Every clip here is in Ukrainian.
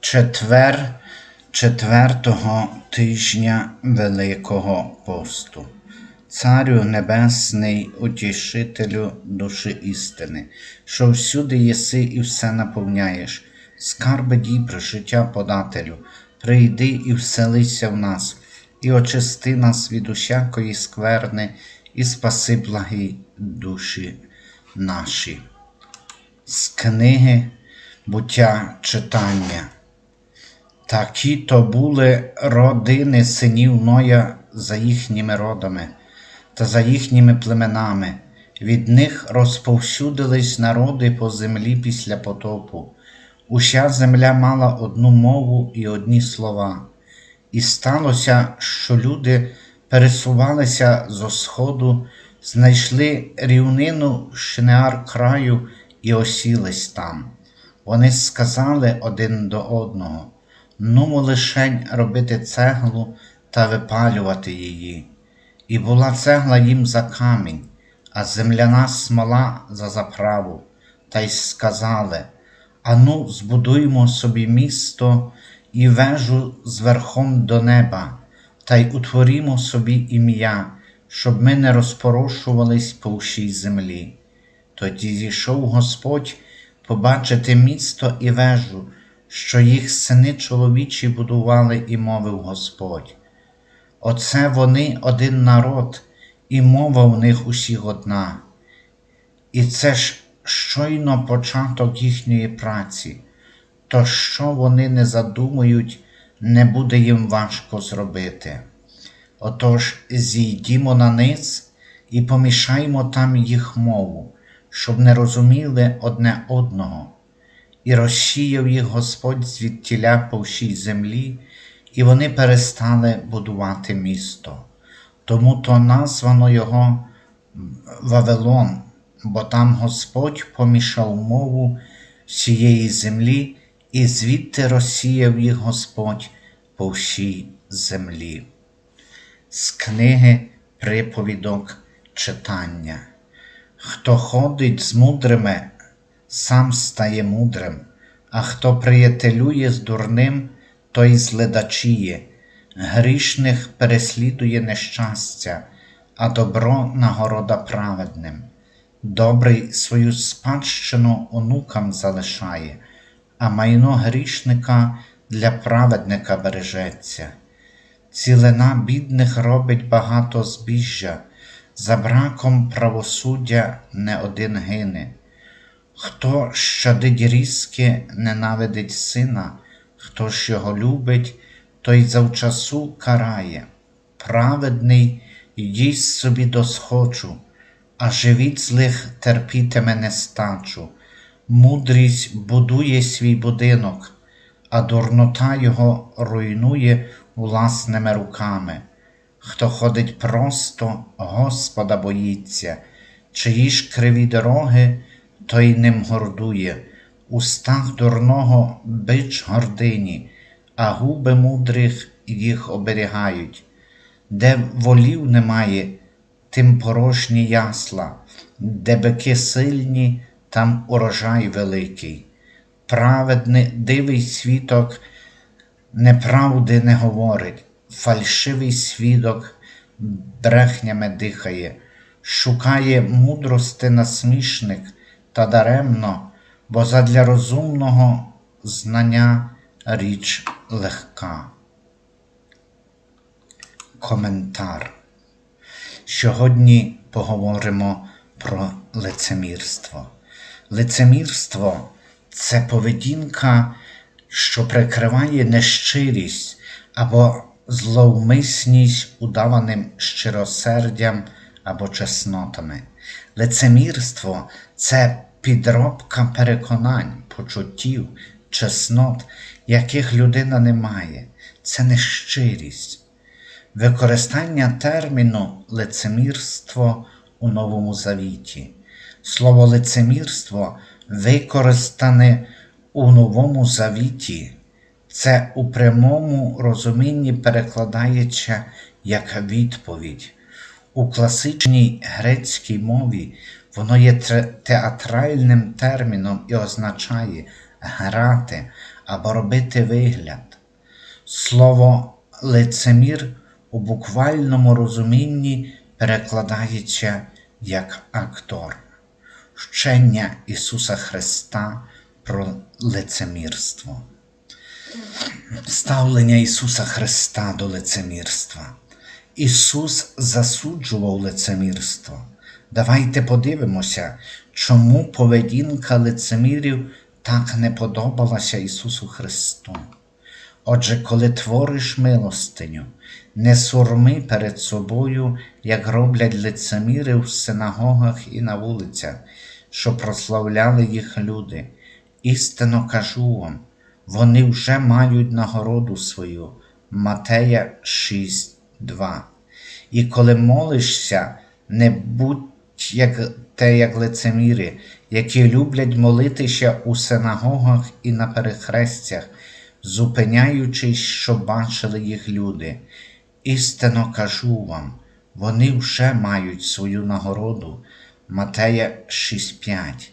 Четвер четвертого тижня Великого посту. Царю Небесний, утішителю душі істини, що всюди єси і все наповняєш, скарби дібр, життя подателю, прийди і вселися в нас, і очисти нас від усякої скверни, і спаси благі душі наші. З книги буття читання. Такі то були родини синів Ноя за їхніми родами та за їхніми племенами. Від них розповсюдились народи по землі після потопу. Уся земля мала одну мову і одні слова. І сталося, що люди пересувалися зо сходу, знайшли рівнину Шинеар краю і осілись там. Вони сказали один до одного нумо лишень робити цеглу та випалювати її. І була цегла їм за камінь, а земляна смола за заправу, та й сказали Ану, збудуймо собі місто і вежу з верхом до неба, та й утворімо собі ім'я, щоб ми не розпорошувались по всій землі. Тоді зійшов Господь побачити місто і вежу, що їх сини чоловічі будували, і мовив Господь. Оце вони один народ, і мова в них усіх одна. І це ж щойно початок їхньої праці, то що вони не задумують, не буде їм важко зробити. Отож зійдімо на низ і помішаймо там їх мову, щоб не розуміли одне одного і розсіяв їх Господь звідтіля по всій землі, і вони перестали будувати місто. Тому то названо його Вавилон, бо там Господь помішав мову всієї землі, і звідти розсіяв їх Господь по всій землі. З книги приповідок читання. Хто ходить з мудрими, сам стає мудрим, а хто приятелює з дурним, той зледачіє, грішних переслідує нещастя, а добро нагорода праведним. Добрий свою спадщину онукам залишає, а майно грішника для праведника бережеться. Цілина бідних робить багато збіжжя, за браком правосуддя не один гине. Хто щадить різки, ненавидить сина, хто ж його любить, той завчасу карає. Праведний їсть собі досхочу, а живіт злих терпітиме нестачу. Мудрість будує свій будинок, а дурнота його руйнує власними руками. Хто ходить просто, Господа боїться, чиї ж криві дороги той ним гордує, устах дурного бич гордині, а губи мудрих їх оберігають. Де волів немає, тим порожні ясла, де бики сильні, там урожай великий. Праведний дивий світок неправди не говорить, фальшивий свідок брехнями дихає, шукає мудрости насмішник та даремно, бо задля розумного знання річ легка. Коментар. Сьогодні поговоримо про лицемірство. Лицемірство це поведінка, що прикриває нещирість або зловмисність удаваним щиросердям або чеснотами. Лицемірство це підробка переконань, почуттів, чеснот, яких людина не має, це нещирість. Використання терміну лицемірство у Новому Завіті. Слово лицемірство використане у Новому Завіті. Це у прямому розумінні перекладається як відповідь. У класичній грецькій мові воно є театральним терміном і означає грати або робити вигляд. Слово лицемір у буквальному розумінні перекладається як актор, вчення Ісуса Христа про лицемірство. Ставлення Ісуса Христа до лицемірства. Ісус засуджував лицемірство. Давайте подивимося, чому поведінка лицемірів так не подобалася Ісусу Христу. Отже, коли твориш милостиню, не сурми перед собою, як роблять лицеміри в синагогах і на вулицях, що прославляли їх люди. Істинно кажу вам, вони вже мають нагороду свою. Матея 6.2. І коли молишся, не будь як те, як лицеміри, які люблять молитися у синагогах і на перехрестях, зупиняючись, що бачили їх люди. Істинно кажу вам, вони вже мають свою нагороду. Матея 6.5.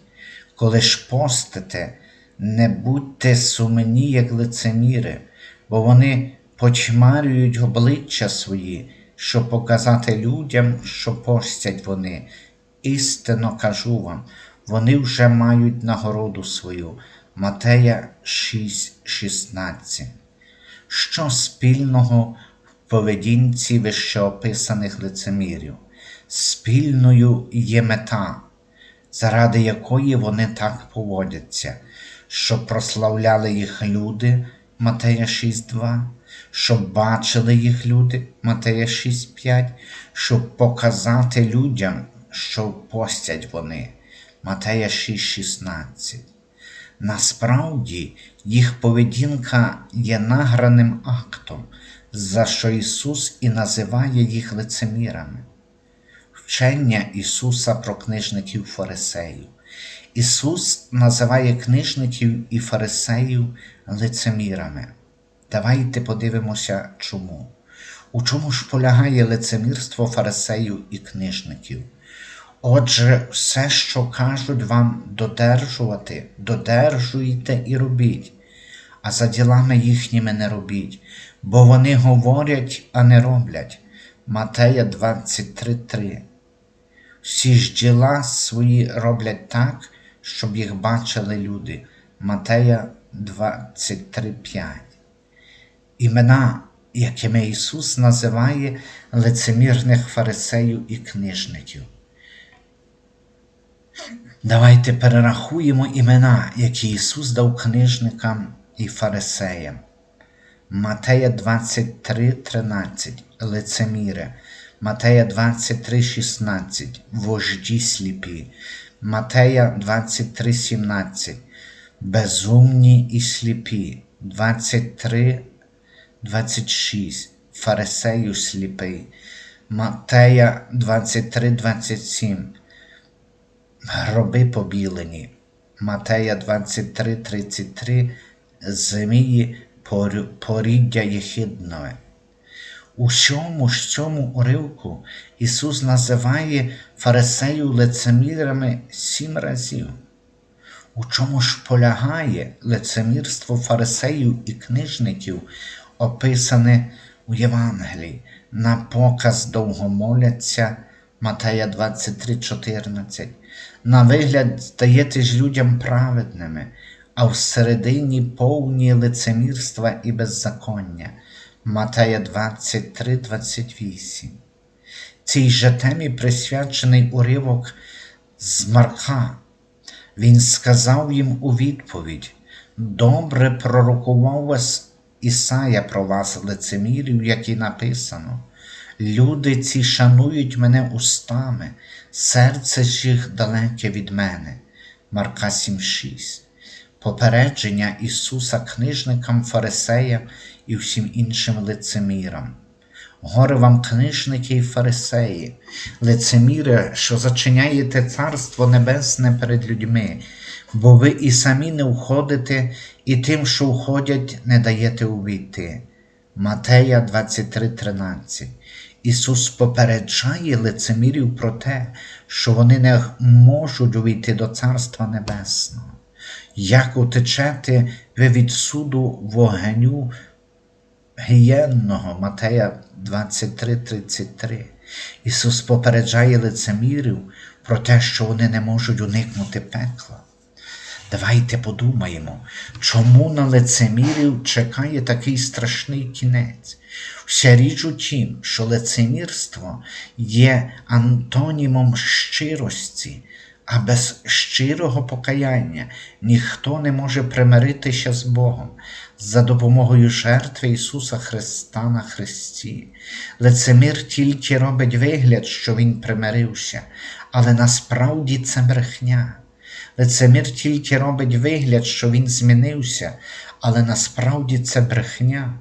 Коли ж постите, не будьте сумні, як лицеміри, бо вони почмарюють обличчя свої, щоб показати людям, що постять вони. Істинно кажу вам, вони вже мають нагороду свою. Матея 6,16. Що спільного в поведінці вищеописаних лицемірів? Спільною є мета, заради якої вони так поводяться, щоб прославляли їх люди Матея 6.2, щоб бачили їх люди Матея 6.5, щоб показати людям, що постять вони Матея 6.16. Насправді їх поведінка є награним актом, за що Ісус і називає їх лицемірами. Вчення Ісуса про книжників фарисеїв. Ісус називає книжників і фарисеїв лицемірами. Давайте подивимося, чому. У чому ж полягає лицемірство фарисеїв і книжників? Отже, все, що кажуть вам додержувати, додержуйте і робіть, а за ділами їхніми не робіть, бо вони говорять, а не роблять. Матея 23.3 Всі ж діла свої роблять так, щоб їх бачили люди. Матея 23.5 Імена, якими Ісус називає лицемірних фарисеїв і книжників. Давайте перерахуємо імена, які Ісус дав книжникам і фарисеям. Матея 23:13 лицеміри, Матея 23:16 вожді сліпі, Матея 23:17 безумні і сліпі, 23:26 фарисею сліпий, Матея 23:27 Гроби побілені. Матея 23:33 Змії поріддя єхидної. У всьому ж цьому уривку Ісус називає фарисеїв лицемірами сім разів. У чому ж полягає лицемірство фарисеїв і книжників, описане у Євангелії, на показ довго моляться Матея 23,14. На вигляд здаєтесь людям праведними, а всередині повні лицемірства і беззаконня. Матея 23,28. Цій же темі присвячений уривок з Марка. Він сказав їм у відповідь: Добре пророкував вас Ісая про вас, лицемірів, як і написано. Люди ці шанують мене устами, серце ж їх далеке від мене. Марка 7,6. Попередження Ісуса книжникам, фарисеям і всім іншим лицемірам. Горе вам, книжники і фарисеї, лицеміри, що зачиняєте Царство Небесне перед людьми, бо ви і самі не входите, і тим, що входять, не даєте увійти. Матея 23:13 Ісус попереджає лицемірів про те, що вони не можуть увійти до Царства Небесного. як утечете ви від суду вогню гієнного Матея 23:33. Ісус попереджає лицемірів про те, що вони не можуть уникнути пекла. Давайте подумаємо, чому на лицемірів чекає такий страшний кінець. Вся річ у тім, що лицемірство є антонімом щирості, а без щирого покаяння ніхто не може примиритися з Богом за допомогою жертви Ісуса Христа на Христі. Лицемір тільки робить вигляд, що Він примирився, але насправді це брехня. Лицемір тільки робить вигляд, що він змінився, але насправді це брехня.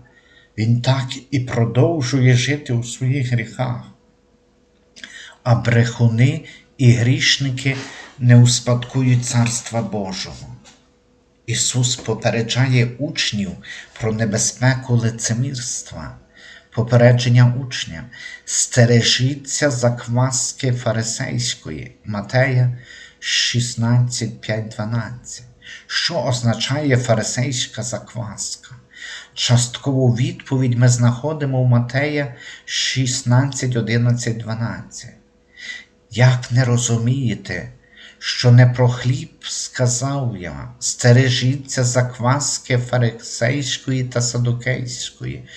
Він так і продовжує жити у своїх гріхах. А брехуни і грішники не успадкують Царства Божого. Ісус попереджає учнів про небезпеку лицемірства. Попередження учням стережіться закваски фарисейської Матея 16, 5, 12. Що означає фарисейська закваска? Часткову відповідь ми знаходимо в Матея 16, 11, 12. Як не розумієте, що не про хліб сказав я стережіться закваски фарисейської та садукейської.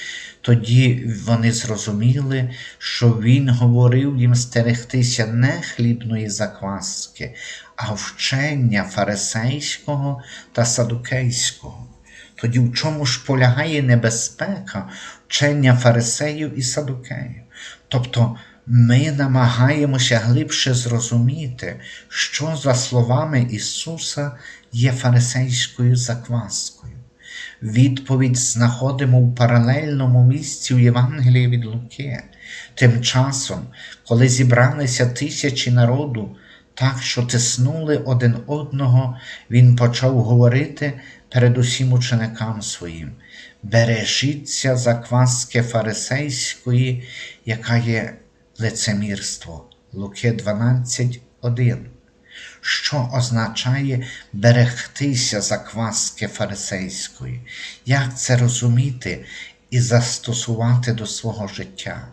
Тоді вони зрозуміли, що він говорив їм стерегтися не хлібної закваски, а вчення фарисейського та садукейського. Тоді в чому ж полягає небезпека вчення фарисеїв і садукеїв? Тобто ми намагаємося глибше зрозуміти, що за словами Ісуса є фарисейською закваскою. Відповідь знаходимо в паралельному місці у Євангелії від Луки. Тим часом, коли зібралися тисячі народу, так що тиснули один одного, він почав говорити перед усім ученикам своїм. Бережіться закваски фарисейської, яка є лицемірство. Луки 12, 1 що означає берегтися закваски фарисейської, як це розуміти і застосувати до свого життя.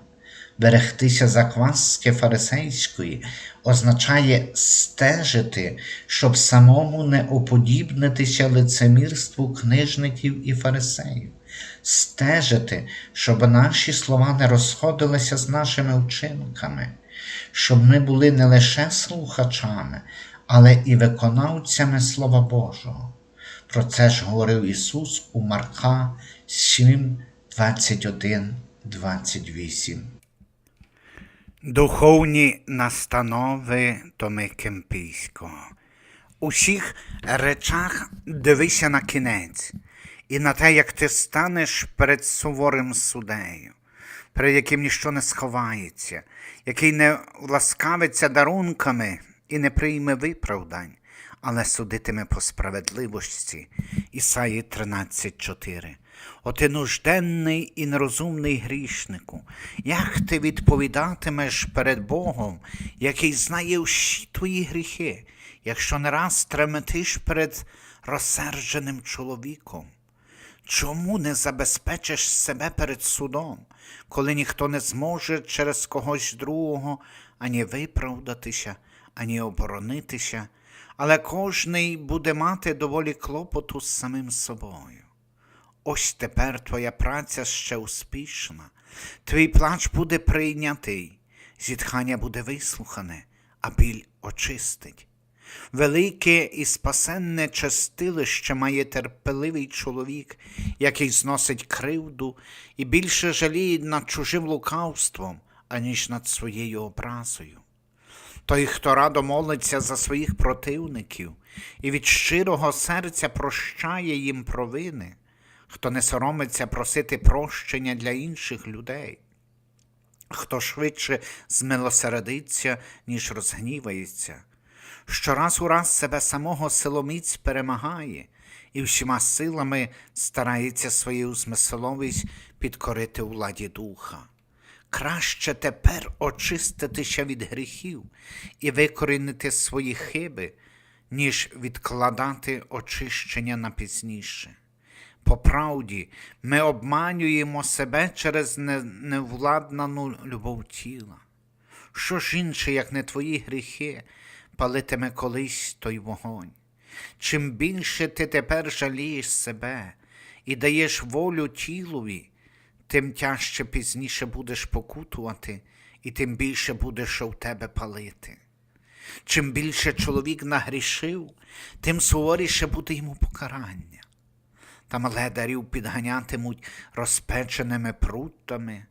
Берегтися закваски фарисейської означає стежити, щоб самому не уподібнитися лицемірству книжників і фарисеїв, стежити, щоб наші слова не розходилися з нашими вчинками, щоб ми були не лише слухачами, але і виконавцями Слова Божого. Про це ж говорив Ісус у Марка 7, 21, 28. Духовні настанови Томи Кемпійського. У всіх речах дивися на кінець і на те, як ти станеш перед суворим судею, перед яким ніщо не сховається, який не ласкавиться дарунками і не прийме виправдань, але судитиме по справедливості. Ісаї 13.4. О ти нужденний і нерозумний грішнику, як ти відповідатимеш перед Богом, який знає всі твої гріхи, якщо не раз треметиш перед розсердженим чоловіком? Чому не забезпечиш себе перед судом, коли ніхто не зможе через когось другого ані виправдатися, ані оборонитися, але кожний буде мати доволі клопоту з самим собою? Ось тепер твоя праця ще успішна, твій плач буде прийнятий, зітхання буде вислухане, а біль очистить. Велике і спасенне чистилище має терпеливий чоловік, який зносить кривду і більше жаліє над чужим лукавством, аніж над своєю образою. Той, хто радо молиться за своїх противників і від щирого серця прощає їм провини, хто не соромиться просити прощення для інших людей, хто швидше змилосередиться, ніж розгнівається, що раз у раз себе самого силоміць перемагає і всіма силами старається свою змисловість підкорити владі духа. Краще тепер очиститися від гріхів і викорінити свої хиби, ніж відкладати очищення на пізніше. По правді, ми обманюємо себе через невладнану любов тіла. Що ж інше, як не твої гріхи, палитиме колись той вогонь? Чим більше ти тепер жалієш себе і даєш волю тілові, тим тяжче пізніше будеш покутувати, і тим більше буде, що в тебе палити. Чим більше чоловік нагрішив, тим суворіше буде йому покарання. Там ледарів підганятимуть розпеченими пруттами,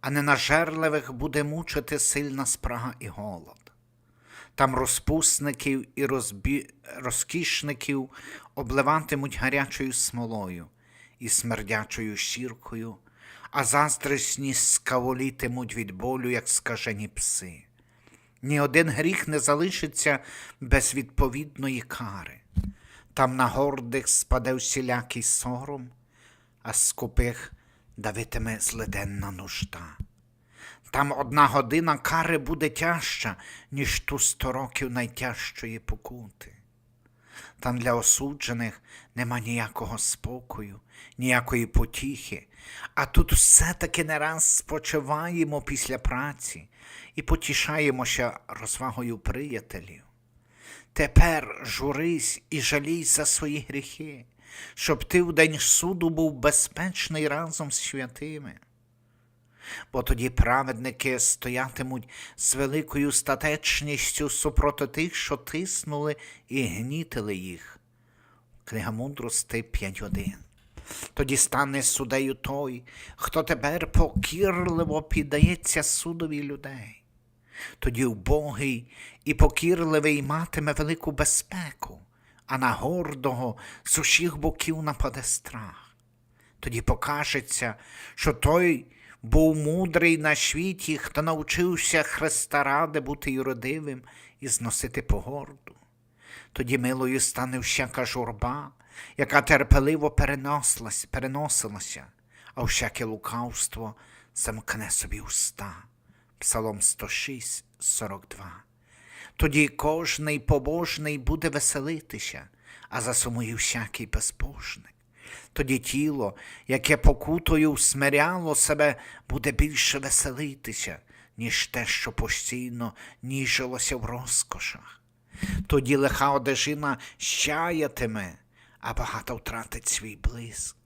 а ненажерливих буде мучити сильна спрага і голод. Там розпусників і розбі... розкішників обливатимуть гарячою смолою і смердячою щіркою, а заздрісні скаволітимуть від болю, як скажені пси. Ні один гріх не залишиться без відповідної кари. Там на гордих спаде всілякий сором, а скупих давитиме злиденна нужда. Там одна година кари буде тяжча, ніж ту сто років найтяжчої покути. Там для осуджених нема ніякого спокою, ніякої потіхи, а тут все-таки не раз спочиваємо після праці і потішаємося розвагою приятелів. Тепер журись і жалій за свої гріхи, щоб ти в день суду був безпечний разом з святими. Бо тоді праведники стоятимуть з великою статечністю супроти тих, що тиснули і гнітили їх. Книга мудрости 5.1. Тоді стане судею той, хто тепер покірливо піддається судові людей. Тоді убогий і покірливий матиме велику безпеку, а на гордого з усіх боків нападе страх. Тоді покажеться, що той був мудрий на світі, хто навчився Христа ради бути юродивим і зносити погорду. Тоді милою стане всяка журба, яка терпеливо переносилася, а всяке лукавство замкне собі уста. Псалом 106, 42. Тоді кожний побожний буде веселитися, а засумує всякий безбожник. Тоді тіло, яке покутою смиряло себе, буде більше веселитися, ніж те, що постійно ніжилося в розкошах. Тоді лиха одежина щаятиме, а багато втратить свій блиск.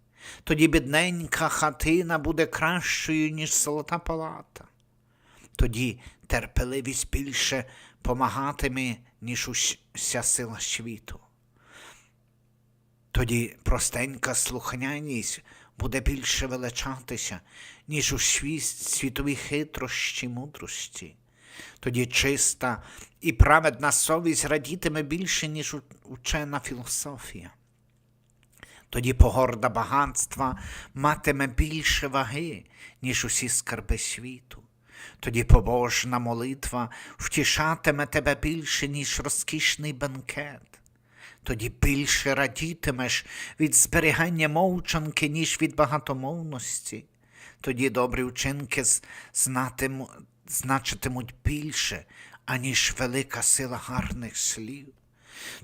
Тоді бідненька хатина буде кращою, ніж золота палата. Тоді терпеливість більше помагатиме, ніж уся сила світу. Тоді простенька слухняність буде більше величатися, ніж у свій світові хитрощі мудрості. Тоді чиста і праведна совість радітиме більше, ніж учена філософія. Тоді погорда багатства матиме більше ваги, ніж усі скарби світу. Тоді побожна молитва втішатиме тебе більше, ніж розкішний бенкет. Тоді більше радітимеш від зберігання мовчанки, ніж від багатомовності. Тоді добрі вчинки з- знатиму, значитимуть більше, аніж велика сила гарних слів.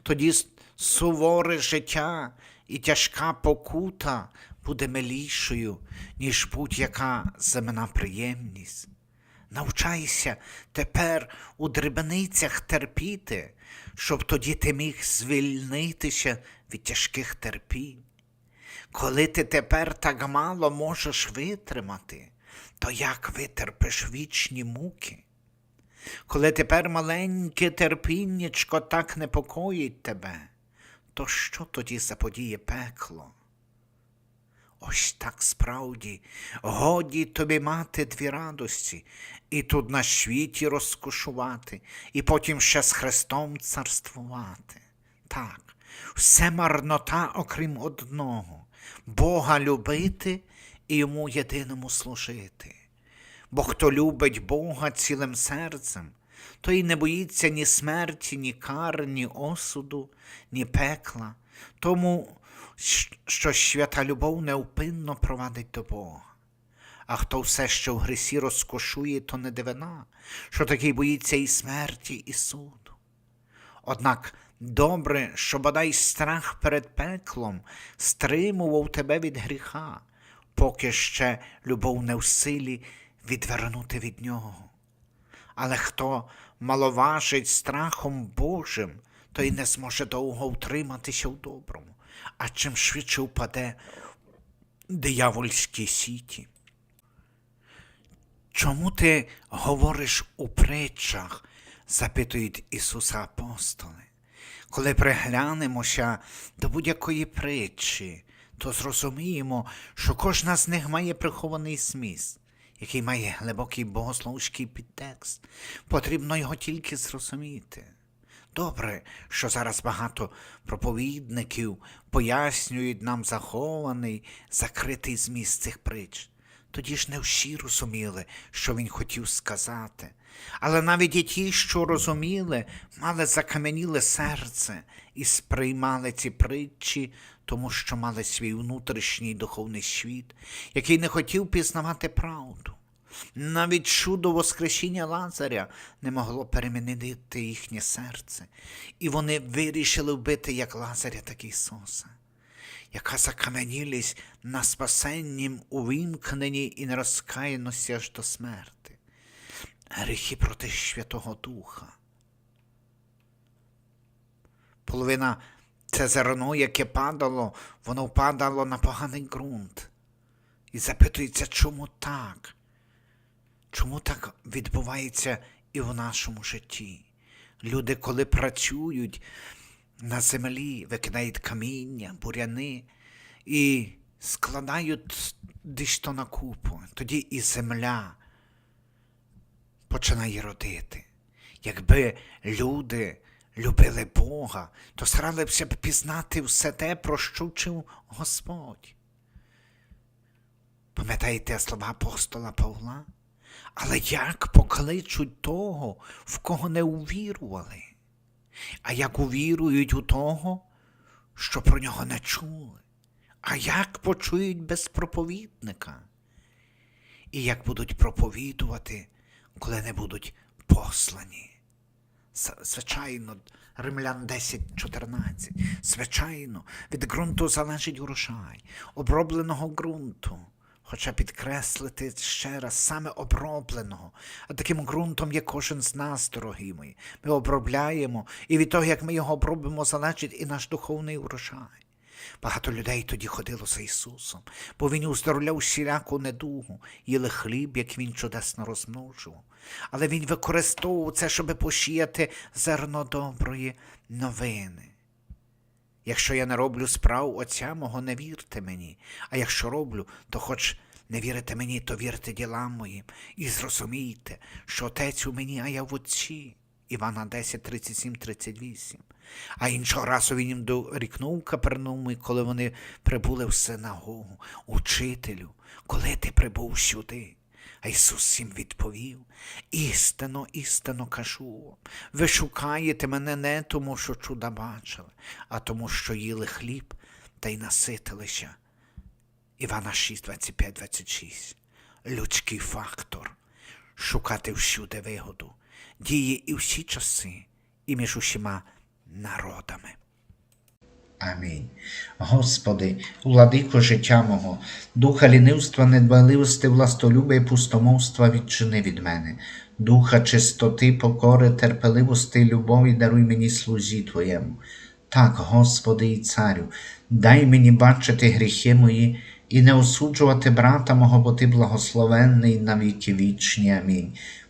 Тоді суворе життя і тяжка покута буде милішою, ніж будь-яка земна приємність. Навчайся тепер у дрібницях терпіти, щоб тоді ти міг звільнитися від тяжких терпінь. Коли ти тепер так мало можеш витримати, то як витерпиш вічні муки? Коли тепер маленьке терпіннячко так непокоїть тебе, то що тоді заподіє пекло? Ось так справді, годі тобі мати дві радості, і тут на світі розкошувати, і потім ще з Христом царствувати. Так, все марнота, окрім одного Бога любити і йому єдиному служити. Бо хто любить Бога цілим серцем, той не боїться ні смерті, ні кар, ні осуду, ні пекла, тому що свята любов неупинно провадить до Бога. А хто все ще в гресі розкошує, то не дивина, що такий боїться і смерті, і суду. Однак Добре, що бодай страх перед пеклом стримував тебе від гріха, поки ще любов не в силі відвернути від нього. Але хто маловажить страхом Божим, той не зможе довго втриматися в доброму, а чим швидше впаде диявольські сіті. Чому ти говориш у притчах? запитують Ісуса апостоли. Коли приглянемося до будь-якої притчі, то зрозуміємо, що кожна з них має прихований зміст, який має глибокий богословський підтекст. Потрібно його тільки зрозуміти. Добре, що зараз багато проповідників пояснюють нам захований, закритий зміст цих притч. Тоді ж не всі розуміли, що він хотів сказати. Але навіть і ті, що розуміли, мали закам'яніле серце і сприймали ці притчі, тому що мали свій внутрішній духовний світ, який не хотів пізнавати правду. Навіть чудо Воскресіння Лазаря не могло перемінити їхнє серце, і вони вирішили вбити як Лазаря, так і Ісуса яка закаменілість на спасеннім увімкненні і нерозкаяності аж до смерти, гріхи проти Святого Духа. Половина це зерно, яке падало, воно впадало на поганий ґрунт. І запитується, чому так? Чому так відбувається і в нашому житті? Люди, коли працюють, на землі викидають каміння, буряни і складають десь то на купу. Тоді і земля починає родити. Якби люди любили Бога, то старалися б пізнати все те, про що вчив Господь. Пам'ятаєте слова апостола Павла? Але як покличуть того, в кого не увірували? А як увірують у того, що про нього не чули? А як почують без проповідника? І як будуть проповідувати, коли не будуть послані? Звичайно, Римлян 10.14. Звичайно, від ґрунту залежить урожай, обробленого ґрунту. Хоча підкреслити ще раз саме обробленого. А таким ґрунтом є кожен з нас, дорогі мої. Ми обробляємо, і від того, як ми його обробимо, залежить і наш духовний урожай. Багато людей тоді ходило за Ісусом, бо Він уздоровляв всіляку недугу, їли хліб, як Він чудесно розмножував. Але Він використовував це, щоб посіяти зерно доброї новини. Якщо я не роблю справ Отця мого, не вірте мені, а якщо роблю, то хоч не вірите мені, то вірте ділам моїм, і зрозумійте, що Отець у мені, а я в Отці. Івана 10, 37, 38. А іншого разу він їм дорікнув Капернаумі, коли вони прибули в синагогу. Учителю, коли ти прибув сюди? А Ісус їм відповів: істинно, істинно кажу ви шукаєте мене не тому, що чуда бачили, а тому, що їли хліб та й наситилися. Івана 6, 25, 26. Людський фактор шукати всюди вигоду, діє і всі часи, і між усіма народами. Амінь. Господи, владико життя мого, духа лінивства, недбайливості, властолюбia і пустомовства відчини від мене, духа чистоти, покори, терпеливості і любові даруй мені слузі Твоєму. Так, Господи і Царю, дай мені бачити гріхи мої і не осуджувати брата мого, бо Ти благословенний на віки вічні. Амінь.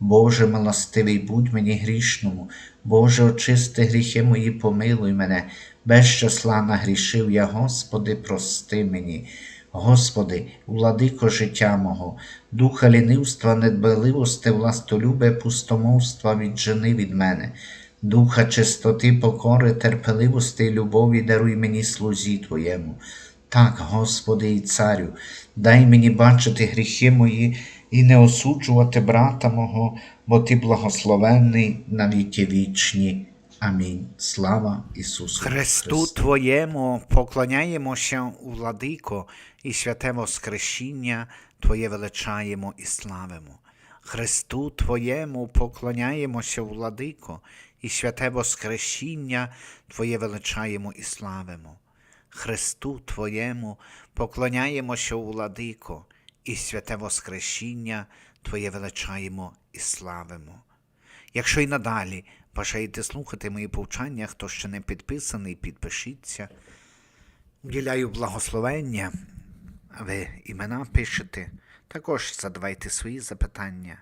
Боже милостивий, будь мені грішному, Боже, очисти гріхи мої, помилуй мене, без числа нагрішив я, Господи, прости мені. Господи, владико життя мого, духа лінивства, недбайливости, властолюбе, пустомовства віджени від мене. духа чистоти, покори, терпеливости й любові даруй мені слузі Твоєму. Так, Господи і Царю, дай мені бачити гріхи мої і не осуджувати брата мого, бо Ти благословенний на віки вічні. Амінь. Слава Ісусу Христу Твоєму поклоняємося, владико, і святе Воскресіння Твоє величаємо і славимо. Христу Твоєму поклоняємося, владико, і святе Воскресіння Твоє величаємо і славимо. Христу Твоєму поклоняємося, владико, і святе Воскресіння Твоє величаємо і славимо. Якщо і надалі бажаєте слухати мої повчання, хто ще не підписаний, підпишіться. Уділяю благословення, ви імена пишете. Також задавайте свої запитання,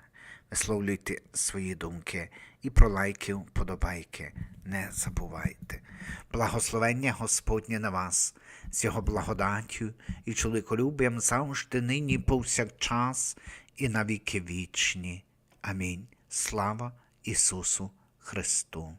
висловлюйте свої думки і про лайки, вподобайки не забувайте. Благословення Господнє на вас, з його благодаттю і чоловіколюб'ям завжди нині повсякчас і навіки вічні. Амінь. Слава Ісусу Христу!